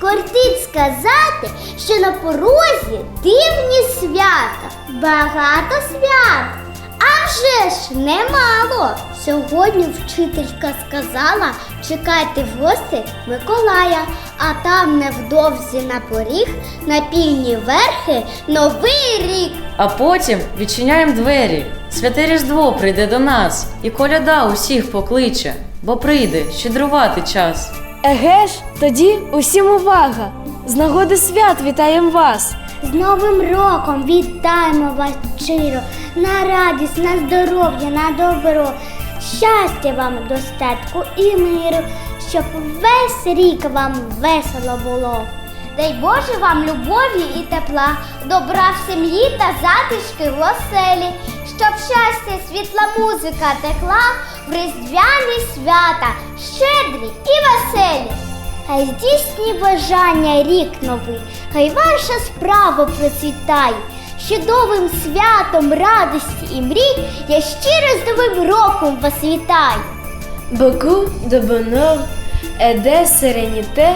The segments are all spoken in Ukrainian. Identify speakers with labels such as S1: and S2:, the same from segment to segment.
S1: Кортить сказати, що на порозі дивні свята, багато свят. А вже ж немало. Сьогодні вчителька сказала, чекайте гості Миколая, а там невдовзі на поріг на півні верхи новий рік.
S2: А потім відчиняємо двері. Святе Різдво прийде до нас, і коляда усіх покличе, бо прийде щедрувати час.
S3: Еге ж, тоді усім увага! З нагоди свят вітаємо вас!
S1: З Новим роком вітаємо вас щиро, на радість, на здоров'я, на добро, щастя вам, достатку і миру, щоб весь рік вам весело було. Дай Боже вам любові і тепла, добра в сім'ї та затишки в оселі, щоб щастя, світла музика текла в різдвяні свята, щедрі і веселі. Хай здійсні бажання рік новий, хай ваша справа процвітає. З Чудовим святом радості і мрій я щиро з новим роком вас вітаю.
S3: Bonheur et de sérénité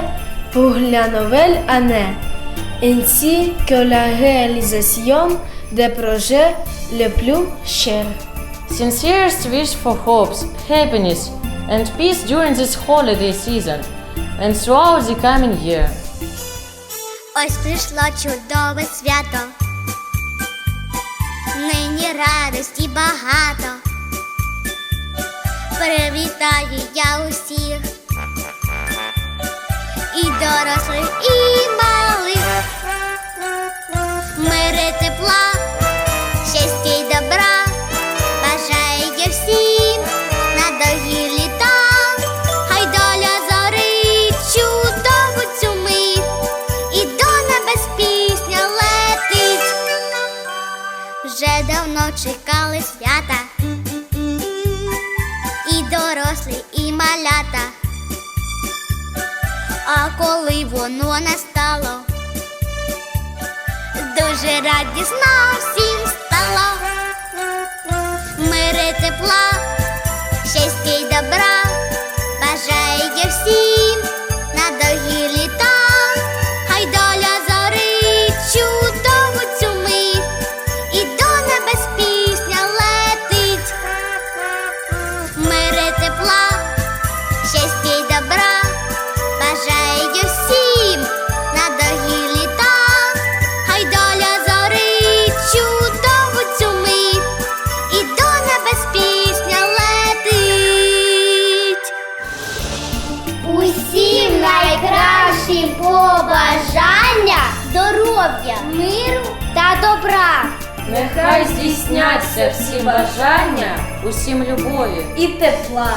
S3: pour la nouvelle année, ainsi que la réalisation des projets les plus chers.
S2: Sincerest wish for hopes, happiness and peace during this holiday season and throughout the coming year.
S1: Ось прийшло чудове свято. Нині радості багато. Привітаю я усіх. Вже давно чекали свята. І дорослі, і малята. А коли воно настало, дуже радісно всім стало. Усім найкращі побажання, здоров'я, миру та добра.
S2: Нехай здійсняться всі бажання, усім любові.
S3: І тепла.